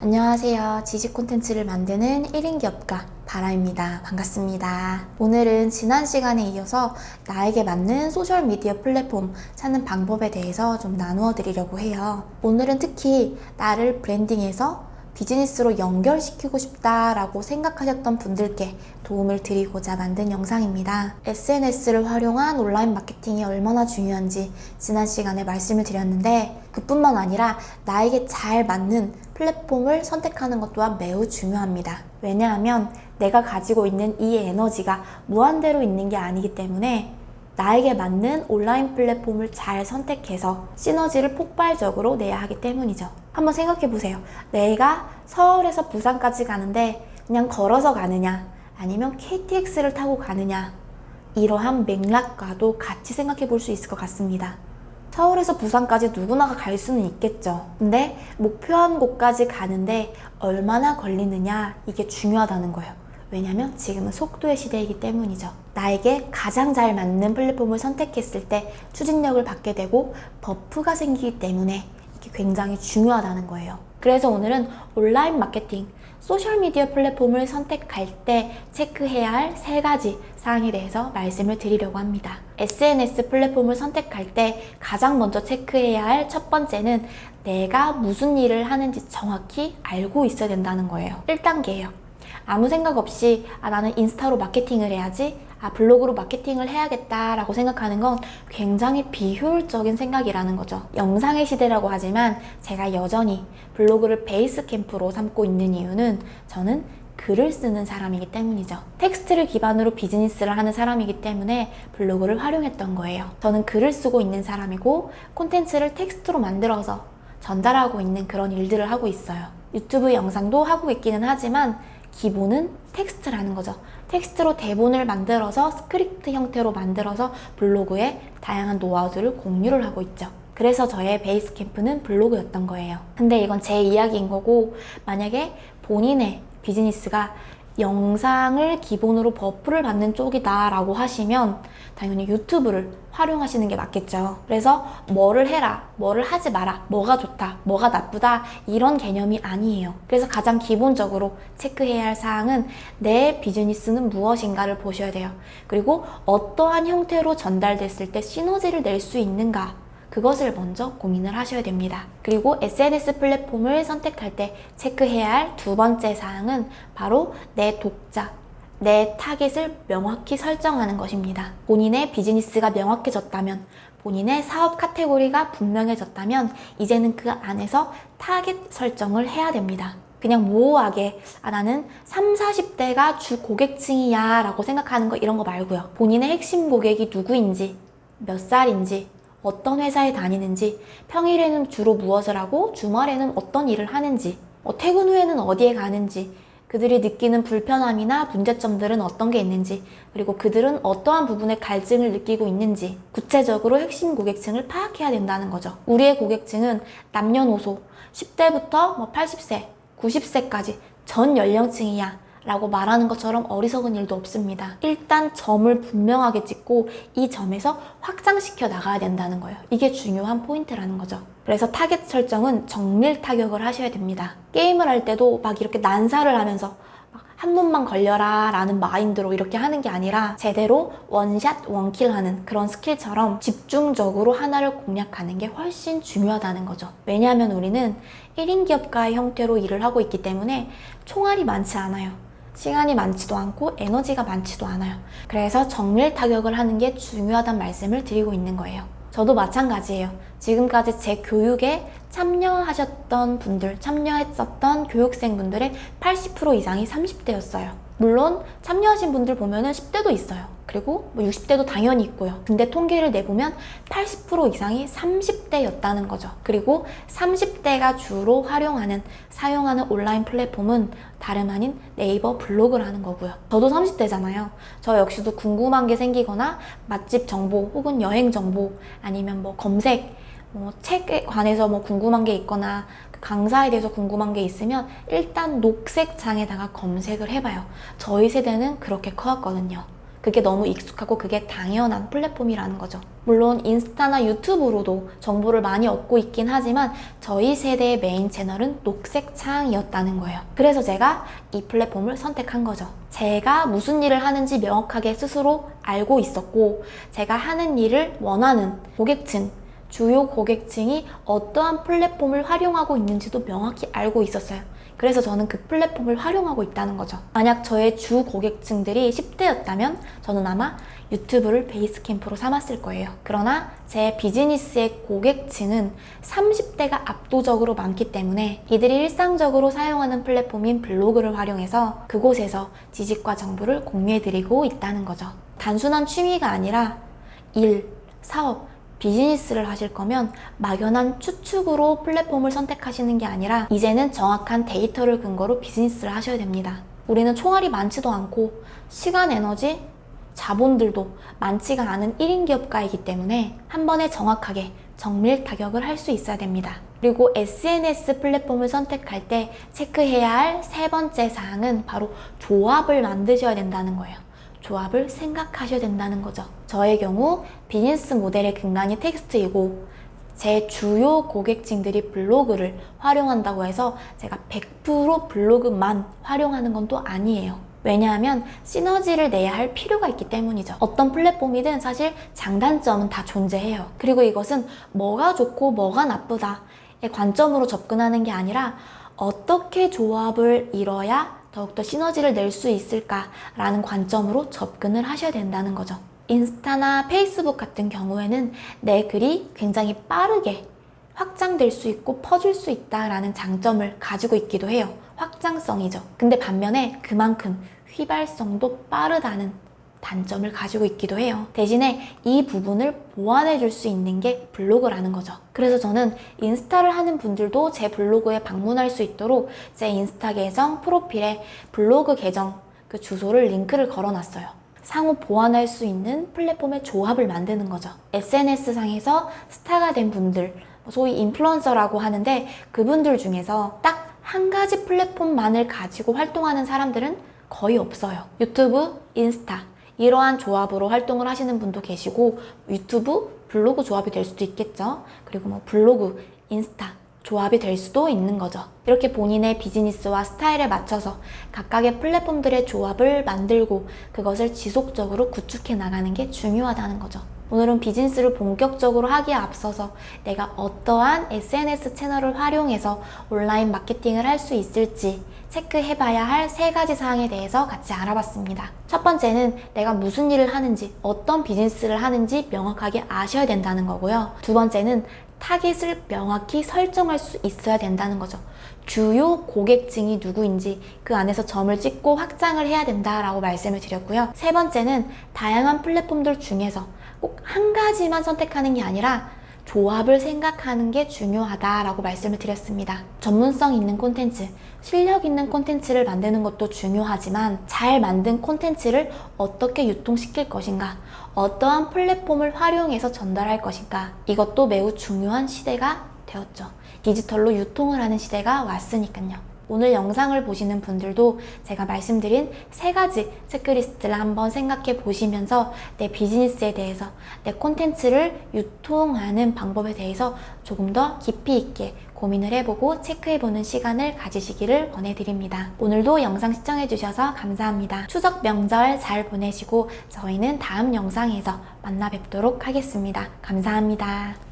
안녕하세요. 지식 콘텐츠를 만드는 1인 기업가 바라입니다. 반갑습니다. 오늘은 지난 시간에 이어서 나에게 맞는 소셜미디어 플랫폼 찾는 방법에 대해서 좀 나누어 드리려고 해요. 오늘은 특히 나를 브랜딩해서 비즈니스로 연결시키고 싶다라고 생각하셨던 분들께 도움을 드리고자 만든 영상입니다. SNS를 활용한 온라인 마케팅이 얼마나 중요한지 지난 시간에 말씀을 드렸는데 그뿐만 아니라 나에게 잘 맞는 플랫폼을 선택하는 것 또한 매우 중요합니다. 왜냐하면 내가 가지고 있는 이 에너지가 무한대로 있는 게 아니기 때문에 나에게 맞는 온라인 플랫폼을 잘 선택해서 시너지를 폭발적으로 내야 하기 때문이죠. 한번 생각해 보세요. 내가 서울에서 부산까지 가는데 그냥 걸어서 가느냐, 아니면 KTX를 타고 가느냐, 이러한 맥락과도 같이 생각해 볼 수 있을 것 같습니다. 서울에서 부산까지 누구나가 갈 수는 있겠죠. 근데 목표한 곳까지 가는데 얼마나 걸리느냐, 이게 중요하다는 거예요. 왜냐면 지금은 속도의 시대이기 때문이죠. 나에게 가장 잘 맞는 플랫폼을 선택했을 때 추진력을 받게 되고 버프가 생기기 때문에 이게 굉장히 중요하다는 거예요. 그래서 오늘은 온라인 마케팅, 소셜미디어 플랫폼을 선택할 때 체크해야 할 세 가지 사항에 대해서 말씀을 드리려고 합니다. SNS 플랫폼을 선택할 때 가장 먼저 체크해야 할 첫 번째는 내가 무슨 일을 하는지 정확히 알고 있어야 된다는 거예요. 1단계예요. 아무 생각 없이 아, 나는 인스타로 마케팅을 해야지 아, 블로그로 마케팅을 해야겠다라고 생각하는 건 굉장히 비효율적인 생각이라는 거죠. 영상의 시대라고 하지만 제가 여전히 블로그를 베이스 캠프로 삼고 있는 이유는 저는 글을 쓰는 사람이기 때문이죠. 텍스트를 기반으로 비즈니스를 하는 사람이기 때문에 블로그를 활용했던 거예요. 저는 글을 쓰고 있는 사람이고 콘텐츠를 텍스트로 만들어서 전달하고 있는 그런 일들을 하고 있어요. 유튜브 영상도 하고 있기는 하지만 기본은 텍스트라는 거죠. 텍스트로 대본을 만들어서 스크립트 형태로 만들어서 블로그에 다양한 노하우들을 공유를 하고 있죠. 그래서 저의 베이스 캠프는 블로그였던 거예요. 근데 이건 제 이야기인 거고, 만약에 본인의 비즈니스가 영상을 기본으로 버프를 받는 쪽이다 라고 하시면 당연히 유튜브를 활용하시는 게 맞겠죠. 그래서 뭐를 해라, 뭐를 하지 마라, 뭐가 좋다, 뭐가 나쁘다 이런 개념이 아니에요. 그래서 가장 기본적으로 체크해야 할 사항은 내 비즈니스는 무엇인가를 보셔야 돼요. 그리고 어떠한 형태로 전달됐을 때 시너지를 낼 수 있는가 그것을 먼저 고민을 하셔야 됩니다. 그리고 SNS 플랫폼을 선택할 때 체크해야 할 두 번째 사항은 바로 내 독자, 내 타겟을 명확히 설정하는 것입니다. 본인의 비즈니스가 명확해졌다면, 본인의 사업 카테고리가 분명해졌다면, 이제는 그 안에서 타겟 설정을 해야 됩니다. 그냥 모호하게, 아, 나는 3, 40대가 주 고객층이야 라고 생각하는 거 이런 거 말고요. 본인의 핵심 고객이 누구인지, 몇 살인지, 어떤 회사에 다니는지, 평일에는 주로 무엇을 하고, 주말에는 어떤 일을 하는지, 어, 퇴근 후에는 어디에 가는지, 그들이 느끼는 불편함이나 문제점들은 어떤 게 있는지, 그리고 그들은 어떠한 부분에 갈증을 느끼고 있는지, 구체적으로 핵심 고객층을 파악해야 된다는 거죠. 우리의 고객층은 남녀노소, 10대부터 뭐 80세, 90세까지 전 연령층이야. 라고 말하는 것처럼 어리석은 일도 없습니다. 일단 점을 분명하게 찍고 이 점에서 확장시켜 나가야 된다는 거예요. 이게 중요한 포인트라는 거죠. 그래서 타겟 설정은 정밀 타격을 하셔야 됩니다. 게임을 할 때도 막 이렇게 난사를 하면서 막한 놈만 걸려라 라는 마인드로 이렇게 하는 게 아니라 제대로 원샷 원킬 하는 그런 스킬처럼 집중적으로 하나를 공략하는 게 훨씬 중요하다는 거죠. 왜냐하면 우리는 1인 기업가의 형태로 일을 하고 있기 때문에 총알이 많지 않아요. 시간이 많지도 않고 에너지가 많지도 않아요. 그래서 정밀 타격을 하는 게 중요하다는 말씀을 드리고 있는 거예요. 저도 마찬가지예요. 지금까지 제 교육에 참여하셨던 분들, 참여했었던 교육생분들의 80% 이상이 30대였어요. 물론 참여하신 분들 보면은 10대도 있어요. 그리고 뭐 60대도 당연히 있고요. 근데 통계를 내보면 80% 이상이 30대였다는 거죠. 그리고 30대가 주로 활용하는, 사용하는 온라인 플랫폼은 다름 아닌 네이버 블로그라는 거고요. 저도 30대잖아요. 저 역시도 궁금한 게 생기거나 맛집 정보 혹은 여행 정보 아니면 뭐 검색, 뭐 책에 관해서 뭐 궁금한 게 있거나 그 강사에 대해서 궁금한 게 있으면 일단 녹색 창에다가 검색을 해봐요. 저희 세대는 그렇게 커왔거든요. 그게 너무 익숙하고 그게 당연한 플랫폼이라는 거죠. 물론 인스타나 유튜브로도 정보를 많이 얻고 있긴 하지만 저희 세대의 메인 채널은 녹색 창이었다는 거예요. 그래서 제가 이 플랫폼을 선택한 거죠. 제가 무슨 일을 하는지 명확하게 스스로 알고 있었고, 제가 하는 일을 원하는 고객층, 주요 고객층이 어떠한 플랫폼을 활용하고 있는지도 명확히 알고 있었어요. 그래서 저는 그 플랫폼을 활용하고 있다는 거죠. 만약 저의 주 고객층들이 10대였다면 저는 아마 유튜브를 베이스 캠프로 삼았을 거예요. 그러나 제 비즈니스의 고객층은 30대가 압도적으로 많기 때문에 이들이 일상적으로 사용하는 플랫폼인 블로그를 활용해서 그곳에서 지식과 정보를 공유해드리고 있다는 거죠. 단순한 취미가 아니라 일, 사업, 비즈니스를 하실 거면 막연한 추측으로 플랫폼을 선택하시는 게 아니라 이제는 정확한 데이터를 근거로 비즈니스를 하셔야 됩니다. 우리는 총알이 많지도 않고 시간, 에너지, 자본들도 많지가 않은 1인 기업가이기 때문에 한 번에 정확하게 정밀 타격을 할 수 있어야 됩니다. 그리고 SNS 플랫폼을 선택할 때 체크해야 할 세 번째 사항은 바로 조합을 만드셔야 된다는 거예요. 조합을 생각하셔야 된다는 거죠. 저의 경우 비즈니스 모델의 근간이 텍스트이고 제 주요 고객층들이 블로그를 활용한다고 해서 제가 100% 블로그만 활용하는 건 또 아니에요. 왜냐하면 시너지를 내야 할 필요가 있기 때문이죠. 어떤 플랫폼이든 사실 장단점은 다 존재해요. 그리고 이것은 뭐가 좋고 뭐가 나쁘다의 관점으로 접근하는 게 아니라 어떻게 조합을 이뤄야 더욱더 시너지를 낼 수 있을까라는 관점으로 접근을 하셔야 된다는 거죠. 인스타나 페이스북 같은 경우에는 내 글이 굉장히 빠르게 확장될 수 있고 퍼질 수 있다라는 장점을 가지고 있기도 해요. 확장성이죠. 근데 반면에 그만큼 휘발성도 빠르다는 단점을 가지고 있기도 해요. 대신에 이 부분을 보완해 줄 수 있는 게 블로그라는 거죠. 그래서 저는 인스타를 하는 분들도 제 블로그에 방문할 수 있도록 제 인스타 계정 프로필에 블로그 계정 그 주소를 링크를 걸어 놨어요. 상호 보완할 수 있는 플랫폼의 조합을 만드는 거죠. SNS상에서 스타가 된 분들, 소위 인플루언서라고 하는데 그분들 중에서 딱 한 가지 플랫폼만을 가지고 활동하는 사람들은 거의 없어요. 유튜브, 인스타, 이러한 조합으로 활동을 하시는 분도 계시고 유튜브, 블로그 조합이 될 수도 있겠죠. 그리고 뭐 블로그, 인스타 조합이 될 수도 있는 거죠. 이렇게 본인의 비즈니스와 스타일에 맞춰서 각각의 플랫폼들의 조합을 만들고 그것을 지속적으로 구축해 나가는 게 중요하다는 거죠. 오늘은 비즈니스를 본격적으로 하기에 앞서서 내가 어떠한 SNS 채널을 활용해서 온라인 마케팅을 할 수 있을지 체크해봐야 할 세 가지 사항에 대해서 같이 알아봤습니다. 첫 번째는 내가 무슨 일을 하는지, 어떤 비즈니스를 하는지 명확하게 아셔야 된다는 거고요. 두 번째는 타겟을 명확히 설정할 수 있어야 된다는 거죠. 주요 고객층이 누구인지 그 안에서 점을 찍고 확장을 해야 된다라고 말씀을 드렸고요. 세 번째는 다양한 플랫폼들 중에서 꼭 한 가지만 선택하는 게 아니라 조합을 생각하는 게 중요하다라고 말씀을 드렸습니다. 전문성 있는 콘텐츠, 실력 있는 콘텐츠를 만드는 것도 중요하지만 잘 만든 콘텐츠를 어떻게 유통시킬 것인가, 어떠한 플랫폼을 활용해서 전달할 것인가, 이것도 매우 중요한 시대가 되었죠. 디지털로 유통을 하는 시대가 왔으니까요. 오늘 영상을 보시는 분들도 제가 말씀드린 세 가지 체크리스트를 한번 생각해 보시면서 내 비즈니스에 대해서 내 콘텐츠를 유통하는 방법에 대해서 조금 더 깊이 있게 고민을 해보고 체크해보는 시간을 가지시기를 권해드립니다. 오늘도 영상 시청해주셔서 감사합니다. 추석 명절 잘 보내시고 저희는 다음 영상에서 만나 뵙도록 하겠습니다. 감사합니다.